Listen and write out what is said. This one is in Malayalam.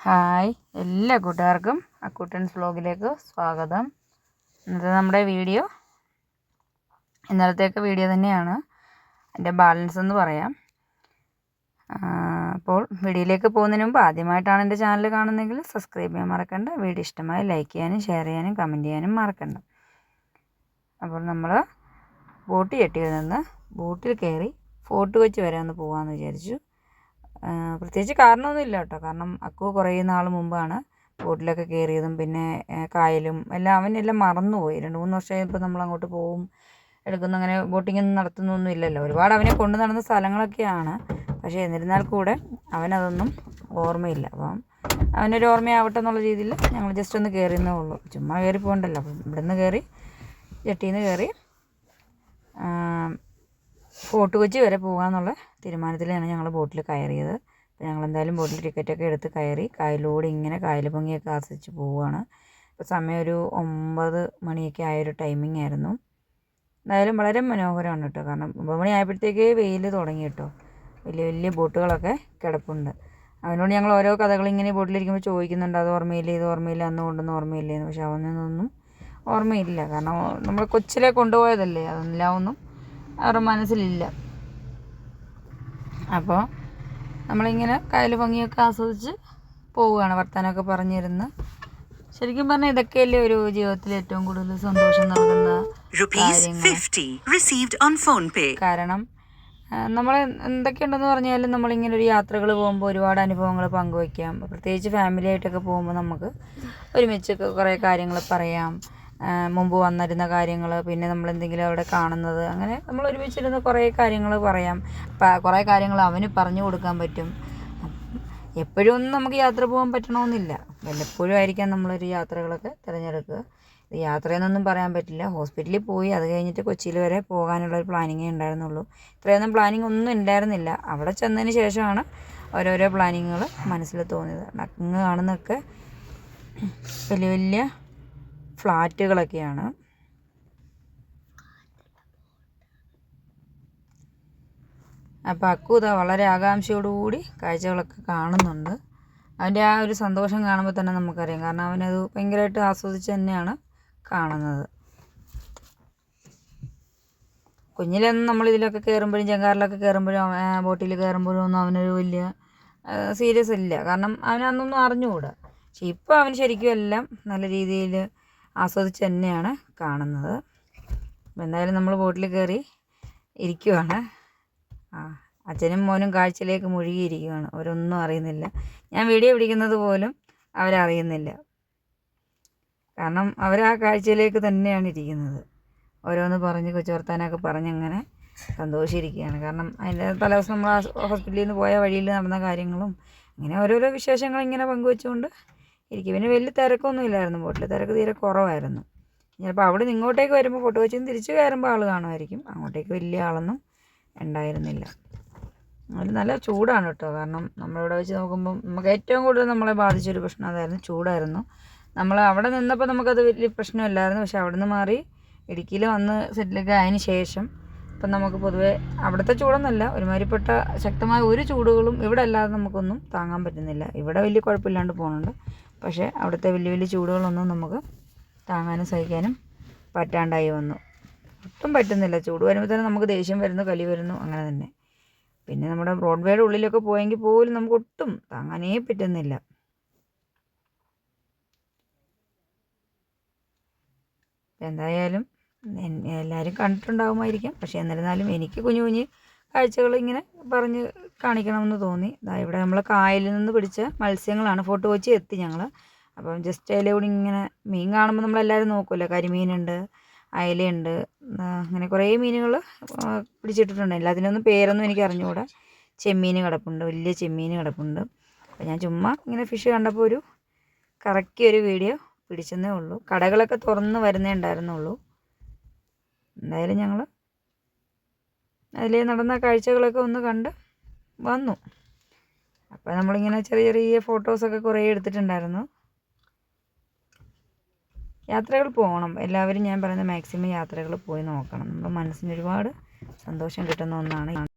ഹായ് എല്ലാ കൂട്ടുകാർക്കും അക്കൂട്ടൻസ് വ്ലോഗിലേക്ക് സ്വാഗതം. ഇന്നത്തെ നമ്മുടെ വീഡിയോ ഇന്നലത്തെയൊക്കെ വീഡിയോ തന്നെയാണ്. എന്റെ ബാലൻസ് എന്ന് പറയാം. അപ്പോൾ വീഡിയോയിലേക്ക് പോകുന്നതിന് മുമ്പ് ആദ്യമായിട്ടാണ് എന്റെ ചാനൽ കാണുന്നതെങ്കിൽ സബ്സ്ക്രൈബ് ചെയ്യാൻ മറക്കണ്ട. വീഡിയോ ഇഷ്ടമായി ലൈക്ക് ചെയ്യാനും ഷെയർ ചെയ്യാനും കമന്റ് ചെയ്യാനും മറക്കണ്ട. അപ്പോൾ നമ്മൾ ബോട്ട് ചെട്ടിയിൽ നിന്ന് ബോട്ടിൽ കയറി ഫോർട്ട് കൊച്ചി വരെ ഒന്ന് പോകാമെന്ന് വിചാരിച്ചു. പ്രത്യേകിച്ച് കാരണമൊന്നുമില്ല കേട്ടോ കാരണം അക്കു കുറേ നാൾ മുമ്പാണ് ബോട്ടിലൊക്കെ കയറിയതും പിന്നെ കായലും എല്ലാം അവനെല്ലാം മറന്നുപോയി. രണ്ട് മൂന്ന് വർഷം കഴിയുമ്പോൾ നമ്മൾ അങ്ങോട്ട് പോവും എടുക്കുന്നു അങ്ങനെ ബോട്ടിംഗ് ഒന്നും നടത്തുന്നൊന്നും ഇല്ലല്ലോ. ഒരുപാട് അവനെ കൊണ്ടു നടന്ന സ്ഥലങ്ങളൊക്കെയാണ്. പക്ഷേ എന്നിരുന്നാൽ കൂടെ അവനതൊന്നും ഓർമ്മയില്ല. അപ്പം അവനൊരു ഓർമ്മയാവട്ടെ എന്നുള്ള രീതിയിൽ ഞങ്ങൾ ജസ്റ്റ് ഒന്ന് കയറിയെന്നേ ഉള്ളൂ. ചുമ്മാ കയറി പോകണ്ടല്ലോ അപ്പം ഇവിടെ നിന്ന് കയറി ജെട്ടിയിൽ നിന്ന് കയറി ഫോർട്ട് കൊച്ചി വരെ പോകാമെന്നുള്ള തീരുമാനത്തിലാണ് ഞങ്ങൾ ബോട്ടിൽ കയറിയത്. അപ്പോൾ ഞങ്ങൾ എന്തായാലും ബോട്ടിൽ ടിക്കറ്റൊക്കെ എടുത്ത് കയറി കായലിലൂടെ ഇങ്ങനെ കായൽ ഭംഗിയൊക്കെ ആസ്വദിച്ച് പോവുകയാണ് ഇപ്പോൾ സമയം ഒരു ഒമ്പത് മണിയൊക്കെ ആയൊരു ടൈമിംഗ് ആയിരുന്നു. എന്തായാലും വളരെ മനോഹരമാണ് കേട്ടോ. കാരണം ഒമ്പത് മണി ആയപ്പോഴത്തേക്ക് വെയിൽ തുടങ്ങി കേട്ടോ. വലിയ വലിയ ബോട്ടുകളൊക്കെ കിടപ്പുണ്ട്. അതിനോട് ഞങ്ങൾ ഓരോ കഥകൾ ഇങ്ങനെ ബോട്ടിലിരിക്കുമ്പോൾ ചോദിക്കുന്നുണ്ട് അത് ഓർമ്മയില്ല? ഇത് ഓർമ്മയില്ല? അന്ന് കൊണ്ടൊന്നും ഓർമ്മയില്ലേന്ന് പക്ഷെ അവനൊന്നും ഓർമ്മയില്ല. കാരണം നമ്മൾ കൊച്ചിലെ കൊണ്ടുപോയതല്ലേ? അതെല്ലാം ഒന്നും അവരുടെ മനസ്സിലില്ല. അപ്പോൾ നമ്മളിങ്ങനെ കായൽ ഭംഗിയൊക്കെ ആസ്വദിച്ച് പോവുകയാണ് വർത്തമാനമൊക്കെ പറഞ്ഞിരുന്ന്. ശരിക്കും പറഞ്ഞാൽ ഇതൊക്കെയല്ലേ ഒരു ജീവിതത്തിൽ ഏറ്റവും കൂടുതൽ സന്തോഷം നൽകുന്ന കാരണം നമ്മൾ എന്തൊക്കെയുണ്ടെന്ന് പറഞ്ഞാലും നമ്മളിങ്ങനെ ഒരു യാത്രകൾ പോകുമ്പോൾ ഒരുപാട് അനുഭവങ്ങൾ പങ്കുവയ്ക്കാം പ്രത്യേകിച്ച് ഫാമിലി ആയിട്ടൊക്കെ പോകുമ്പോൾ നമുക്ക് ഒരുമിച്ചൊക്കെ കുറേ കാര്യങ്ങൾ പറയാം. മുമ്പ് വന്നിരുന്ന കാര്യങ്ങൾ പിന്നെ നമ്മൾ എന്തെങ്കിലും അവിടെ കാണുന്നത് അങ്ങനെ നമ്മൾ ഒരുമിച്ചിരുന്ന് കുറേ കാര്യങ്ങൾ പറയാം. കുറേ കാര്യങ്ങൾ അവന് പറഞ്ഞു കൊടുക്കാൻ പറ്റും. എപ്പോഴും നമുക്ക് യാത്ര പോകാൻ പറ്റണമെന്നില്ല. വല്ലപ്പോഴും ആയിരിക്കാം നമ്മളൊരു യാത്രകളൊക്കെ തിരഞ്ഞെടുക്കുക. യാത്രയെന്നൊന്നും പറയാൻ പറ്റില്ല. ഹോസ്പിറ്റലിൽ പോയി അത് കഴിഞ്ഞിട്ട് കൊച്ചിയിൽ വരെ പോകാനുള്ള ഒരു പ്ലാനിങ്ങേ ഉണ്ടായിരുന്നുള്ളൂ. ഇത്രയൊന്നും പ്ലാനിങ് ഒന്നും ഉണ്ടായിരുന്നില്ല. അവിടെ ചെന്നതിന് ശേഷമാണ് ഓരോരോ പ്ലാനിങ്ങുകൾ മനസ്സിൽ തോന്നിയത്. അങ്ങ് കാണുന്നതൊക്കെ വലിയ വലിയ ഫ്ലാറ്റുകളൊക്കെയാണ്. അപ്പോൾ അക്കൂത വളരെ ആകാംക്ഷയോടുകൂടി കാഴ്ചകളൊക്കെ കാണുന്നുണ്ട്. അവന്റെ ആ ഒരു സന്തോഷം കാണുമ്പോൾ തന്നെ നമുക്കറിയാം. കാരണം അവനത് ഭയങ്കരമായിട്ട് ആസ്വദിച്ച് തന്നെയാണ് കാണുന്നത്. കുഞ്ഞിലൊന്നും നമ്മൾ ഇതിലൊക്കെ കയറുമ്പോഴും ചെങ്കാറിലൊക്കെ കയറുമ്പോഴും ബോട്ടിൽ കയറുമ്പോഴും ഒന്നും അവനൊരു വലിയ സീരിയസ് ഇല്ല കാരണം അവനന്നൊന്നും അറിഞ്ഞുകൂടാ. പക്ഷെ ഇപ്പോൾ അവൻ ശരിക്കും എല്ലാം നല്ല രീതിയിൽ ആസ്വദിച്ച് തന്നെയാണ് കാണുന്നത്. എന്തായാലും നമ്മൾ ബോട്ടിൽ കയറി ഇരിക്കുവാണ്. ആ അച്ഛനും മോനും കാഴ്ചയിലേക്ക് മുഴുകിയിരിക്കുകയാണ് അവരൊന്നും അറിയുന്നില്ല. ഞാൻ വീഡിയോ പിടിക്കുന്നത് പോലും അവരറിയുന്നില്ല. കാരണം അവർ ആ കാഴ്ചയിലേക്ക് തന്നെയാണ് ഇരിക്കുന്നത്. ഓരോന്ന് പറഞ്ഞ് കൊച്ചു വർത്താനൊക്കെ പറഞ്ഞങ്ങനെ സന്തോഷിച്ചിരിക്കുകയാണ്. കാരണം അതിന്റെ തലേദിവസം നമ്മൾ ഹോസ്പിറ്റലിൽ നിന്ന് പോയ വഴിയിൽ നടന്ന കാര്യങ്ങളും ഇങ്ങനെ ഓരോരോ വിശേഷങ്ങൾ ഇങ്ങനെ പങ്കുവെച്ചുകൊണ്ട് ഇരിക്കും പിന്നെ വലിയ തിരക്കൊന്നും ഇല്ലായിരുന്നു ബോട്ടിൽ. തിരക്ക് തീരെ കുറവായിരുന്നു. ചിലപ്പോൾ അവിടെ നിന്ന് ഇങ്ങോട്ടേക്ക് വരുമ്പോൾ ഫോട്ടോ വെച്ച് തിരിച്ച് കയറുമ്പോൾ ആൾ കാണുമായിരിക്കും. അങ്ങോട്ടേക്ക് വലിയ ആളൊന്നും ഉണ്ടായിരുന്നില്ല. അതിൽ നല്ല ചൂടാണ് കേട്ടോ. കാരണം നമ്മളിവിടെ വെച്ച് നോക്കുമ്പോൾ നമുക്ക് ഏറ്റവും കൂടുതൽ നമ്മളെ ബാധിച്ചൊരു പ്രശ്നം അതായിരുന്നു ചൂടായിരുന്നു. നമ്മൾ അവിടെ നിന്നപ്പോൾ നമുക്കത് വലിയ പ്രശ്നമില്ലായിരുന്നു. പക്ഷെ അവിടെ നിന്ന് മാറി ഇടുക്കിയിൽ വന്ന് സെറ്റിലൊക്കെ ആയതിന് ശേഷം ഇപ്പം നമുക്ക് പൊതുവേ അവിടുത്തെ ചൂടൊന്നുമല്ല ഒരുമാതിരിപ്പെട്ട ശക്തമായ ഒരു ചൂടുകളും ഇവിടെ അല്ലാതെ നമുക്കൊന്നും താങ്ങാൻ പറ്റുന്നില്ല. ഇവിടെ വലിയ കുഴപ്പമില്ലാണ്ട് പോകുന്നുണ്ട്. പക്ഷേ അവിടുത്തെ വലിയ വലിയ ചൂടുകളൊന്നും നമുക്ക് താങ്ങാനും സഹിക്കാനും പറ്റാണ്ടായി വന്നു. ഒട്ടും പറ്റുന്നില്ല. ചൂട് വരുമ്പോൾ തന്നെ നമുക്ക് ദേഷ്യം വരുന്നു കലി വരുന്നു അങ്ങനെ തന്നെ. പിന്നെ നമ്മുടെ ബ്രോഡ്വേയുടെ ഉള്ളിലൊക്കെ പോയെങ്കിൽ പോലും നമുക്ക് ഒട്ടും താങ്ങാനേ പറ്റുന്നില്ല. എന്തായാലും എല്ലാവരും കണ്ടിട്ടുണ്ടാകുമായിരിക്കാം പക്ഷേ എന്നിരുന്നാലും എനിക്ക് കുഞ്ഞു കുഞ്ഞ് കാഴ്ചകൾ ഇങ്ങനെ പറഞ്ഞ് കാണിക്കണമെന്ന് തോന്നി. ഇതാ ഇവിടെ നമ്മൾ കായലിൽ നിന്ന് പിടിച്ച മത്സ്യങ്ങളാണ്. ഫോട്ടോ വെച്ച് എത്തി ഞങ്ങൾ അപ്പം ജസ്റ്റ് അതിലൂടെ ഇങ്ങനെ മീൻ കാണുമ്പോൾ നമ്മളെല്ലാവരും നോക്കുമല്ലോ കരിമീനുണ്ട് അയലയുണ്ട് അങ്ങനെ കുറേ മീനുകൾ പിടിച്ചിട്ടിട്ടുണ്ട്. എല്ലാത്തിനൊന്നും പേരൊന്നും എനിക്ക് അറിഞ്ഞുകൂടാ. ചെമ്മീൻ കിടപ്പുണ്ട് വലിയ ചെമ്മീൻ കിടപ്പുണ്ട്. അപ്പോൾ ഞാൻ ചുമ്മാ ഇങ്ങനെ ഫിഷ് കണ്ടപ്പോൾ ഒരു കറക്കി ഒരു വീഡിയോ പിടിച്ചെന്നേ ഉള്ളൂ. കടകളൊക്കെ തുറന്ന് വരുന്നേ ഉണ്ടായിരുന്നുള്ളൂ. എന്തായാലും ഞങ്ങൾ അതിൽ നടന്ന കാഴ്ചകളൊക്കെ ഒന്ന് കണ്ട് വന്നു. അപ്പോൾ നമ്മളിങ്ങനെ ചെറിയ ചെറിയ ഫോട്ടോസൊക്കെ കുറേ എടുത്തിട്ടുണ്ടായിരുന്നു. യാത്രകൾ പോകണം. എല്ലാവരും ഞാൻ പറയുന്ന മാക്സിമം യാത്രകൾ പോയി നോക്കണം. നമ്മുടെ മനസ്സിന് ഒരുപാട് സന്തോഷം കിട്ടുന്ന ഒന്നാണ്